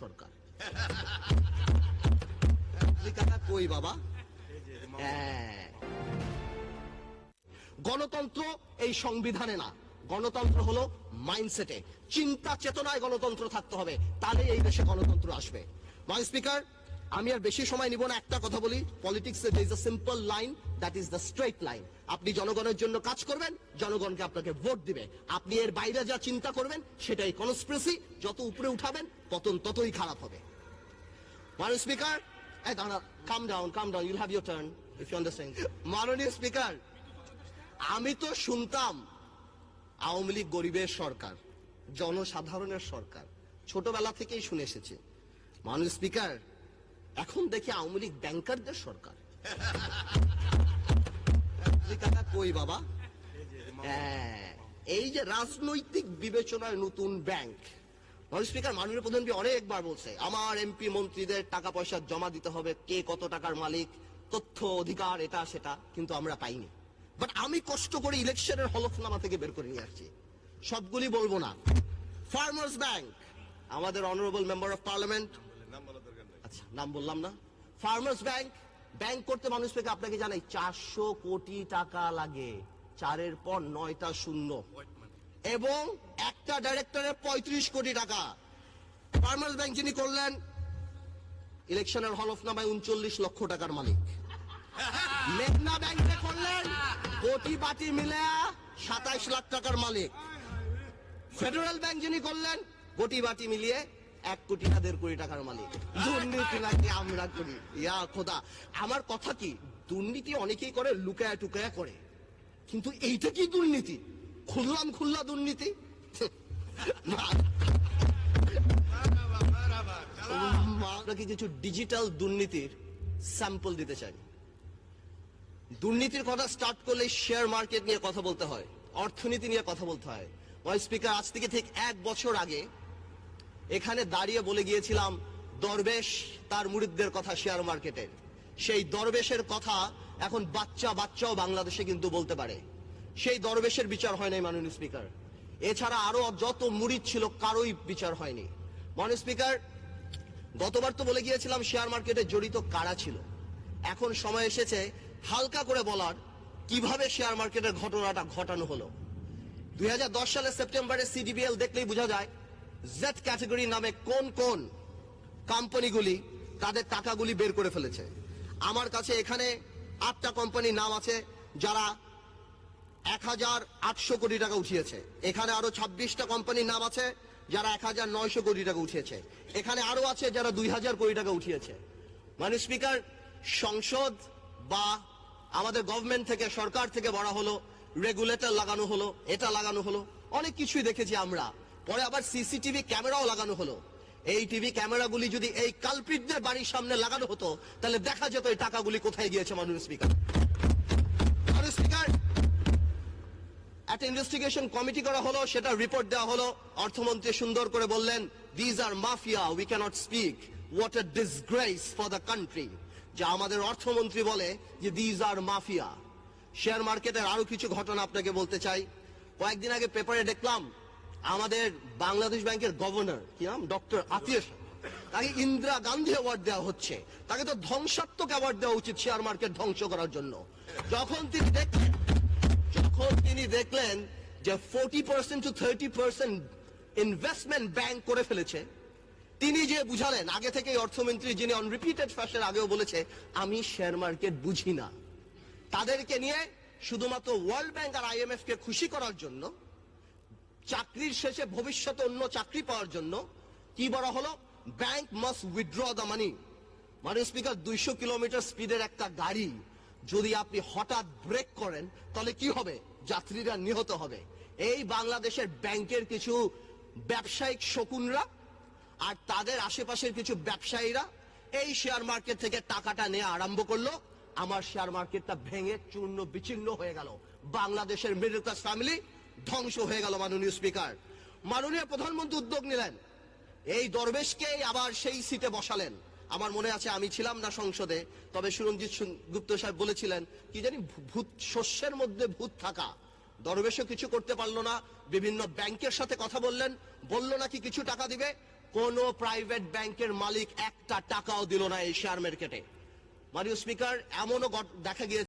সরকার। কই বাবা? হ্যাঁ। গণতন্ত্র এই সংবিধানে না। গণতন্ত্র হলো মাইন্ডসেটে চিন্তা চেতনায় গণতন্ত্র থাকতে হবে। তাহলে এই দেশে গণতন্ত্র আসবে। মাই স্পিকার আমি আর বেশি সময় নিব না, একটা কথা বলি। Politics a is a simple line that is the straight line আপনি জনগণের জন্য কাজ করবেন, জনগণকে আপনাকে ভোট দিবে। আপনি এর বাইরে যা চিন্তা করবেন, সেটাই কনস্পিরেসি যত উপরে উঠাবেন, পতন ততই খারাপ হবে। মাননীয় speaker come down come down you'll have your turn if you understand মাননীয় স্পিকার আমি তো শুনতাম, আওয়ামী লীগ গরিবের সরকার, জনসাধারণের সরকার, ছোটবেলা থেকেই শুনে এসেছি। মাননীয় স্পিকার এখন দেখি আওয়ামী লীগ ব্যাংকারদের সরকার। কই বাবা? হ্যাঁ, এই যে রাজনৈতিক বিবেচনায় নতুন ব্যাংক মাননীয় স্পিকার মাননীয় প্রধানমন্ত্রী অনেকবার বলছে আমার এমপি মন্ত্রীদের টাকা পয়সা জমা দিতে হবে কে কত টাকার মালিক তথ্য অধিকার এটা সেটা কিন্তু আমরা পাইনি। বাট আমি কষ্ট করে ইলেকশনের হলফনামা থেকে বের করে নিয়ে আসছি। সবগুলি বলব না। ফার্মার্স ব্যাংক আমাদের অনারেবল মেম্বার অফ পার্লামেন্ট নাম বললাম না। ফার্মার্স ব্যাংক ব্যাংক করতে মানুষ থেকে আপনাকে জানাই, চারশো কোটি টাকা লাগে। চারের পর নয়টা শূন্য। এবং একটা ডাইরেক্টরের পঁয়ত্রিশ কোটি টাকা। ফার্মার্স ব্যাংক যিনি করলেন ইলেকশনের হলফনামায় উনচল্লিশ লক্ষ টাকার মালিক। মেঘনা ব্যাংকে করলেন, কোটি বাটি মিলে সাতাইশ লাখ টাকার মালিক। ফেডারেল ব্যাংক যিনি করলেন, কোটি বাটি মিলিয়ে এক কোটি না দেড় কোটি টাকার মালিক। দুর্নীতি নাকি আমরা করি? ইয়া খোদা। আমার কথা কি, দুর্নীতি অনেকেই করে, লুকায়া টুকায়া করে। কিন্তু এইটা কি দুর্নীতি? খুললাম খুল্লা দুর্নীতি? আপনাকে কিছু ডিজিটাল দুর্নীতির স্যাম্পল দিতে চাই? দুর্নীতির কথা স্টার্ট করলে শেয়ার মার্কেট নিয়ে কথা বলতে হয়, অর্থনীতি নিয়ে কথা বলতে হয়। ওয়াই স্পিকার আজ থেকে ঠিক এক বছর আগে এখানে দাঁড়িয়ে বলে গিয়েছিলাম, দরবেশ তার মুরিদদের কথা শেয়ার মার্কেটের সেই দরবেশের কথা এখন বাচ্চা বাচ্চাও বাংলাদেশে কিন্তু বলতে পারে। সেই দরবেশের বিচার হয় নাই, মাননীয় স্পিকার এছাড়া আরও যত মুরিদ ছিল, কারোই বিচার হয়নি। মাননীয় স্পিকার গতবার তো বলে গিয়েছিলাম শেয়ার মার্কেটে জড়িত কারা ছিল? এখন সময় এসেছে হালকা করে বলার কীভাবে শেয়ার মার্কেটের ঘটনাটা ঘটানো হলো। দুই হাজার দশ সালের সেপ্টেম্বরে সিডিবিএল দেখলেই বোঝা যায় জেড ক্যাটাগরি নামে কোন কোন কোম্পানিগুলি তাদের টাকাগুলি বের করে ফেলেছে? আমার কাছে এখানে আটটা কোম্পানির নাম আছে যারা এক হাজার আটশো কোটি টাকা উঠিয়েছে। এখানে আরও ছাব্বিশটা কোম্পানির নাম আছে যারা এক হাজার নয়শো কোটি টাকা উঠিয়েছে। এখানে আরও আছে যারা দুই হাজার কোটি টাকা উঠিয়েছে। মানে স্পিকার সংসদ বা আমাদের গভর্নমেন্ট থেকে, সরকার থেকে বলা হলো রেগুলেটর লাগানো হলো, এটা লাগানো হলো। অনেক কিছুই দেখেছি আমরা। পরে আবার সিসিটিভি ক্যামেরাও লাগানো হলো। এই টিভি ক্যামেরাগুলি যদি এই কালপিটদের বাড়ির সামনে লাগানো হতো, তাহলে দেখা যেত এই টাকাগুলি কোথায় গিয়েছে মাননীয় স্পিকার। মাননীয় স্পিকার, একটা ইনভেস্টিগেশন কমিটি করা হলো, সেটা রিপোর্ট দেওয়া হলো। অর্থমন্ত্রী সুন্দর করে বললেন these are mafia we cannot speak what a disgrace for the country যে আমাদের অর্থমন্ত্রী বলে যে দিজ আর মাফিয়া শেয়ার মার্কেটের আরও কিছু ঘটনা আপনাকে বলতে চাই। কয়েকদিন আগে পেপারে দেখলাম আমাদের বাংলাদেশ ব্যাংকের গভর্নর, কি নাম? ডক্টর আতিশ তাকে ইন্দিরা গান্ধী অ্যাওয়ার্ড দেওয়া হচ্ছে। তাকে তো ধ্বংসাত্মক অ্যাওয়ার্ড দেওয়া উচিত শেয়ার মার্কেট ধ্বংস করার জন্য। যখন তিনি দেখলেন যখন তিনি দেখলেন যে forty percent to thirty percent investment bank করে ফেলেছে, তিনি যে বুঝালেন, আগে থেকে অর্থমন্ত্রী যিনি অন রিপিটেড ফ্যাশন আগেও বলেছে, আমি শেয়ার মার্কেট বুঝি না। তাদেরকে নিয়ে শুধুমাত্র ওয়ার্ল্ড ব্যাংক আর আইএমএফ কে খুশি করার জন্য চাকরির শেষে ভবিষ্যতে অন্য চাকরি পাওয়ার জন্য কি বলা হলো? Bank must withdraw the money মানে স্পিকার দুইশো কিলোমিটার স্পিডের একটা গাড়ি যদি আপনি হঠাৎ ব্রেক করেন, তাহলে কি হবে? যাত্রীরা নিহত হবে। এই বাংলাদেশের ব্যাংকের কিছু ব্যবসায়িক শকুনরা আর তাদের আশেপাশের কিছু ব্যবসায়ীরা এই শেয়ার মার্কেট থেকে টাকাটা নিয়ে আরম্ভ করল। আমার শেয়ার মার্কেটটা ভেঙে চূর্ণ বিচ্ছিন্ন হয়ে গেল। বাংলাদেশের মিডল ক্লাস ফ্যামিলি ধ্বংস হয়ে গেল মাননীয় স্পিকার। মাননীয় প্রধানমন্ত্রী উদ্যোগ নিলেন। এই দরবেশকে আবার সেই সিটে বসালেন। আমার মনে আছে আমি ছিলাম না সংসদে, তবে সুরঞ্জিত গুপ্ত সাহেব বলেছিলেন, কি জানি ভূত শস্যের মধ্যে ভূত থাকা। দরবেশও কিছু করতে পারল না, বিভিন্ন ব্যাংকের সাথে কথা বললেন, বলল নাকি কিছু টাকা দিবে। কোনো প্রাইভেট ব্যাংকের মালিক একটা টাকাও দিল না এই শেয়ার মার্কেটে। মাননীয় স্পিকার, এমনও দেখা গিয়েছে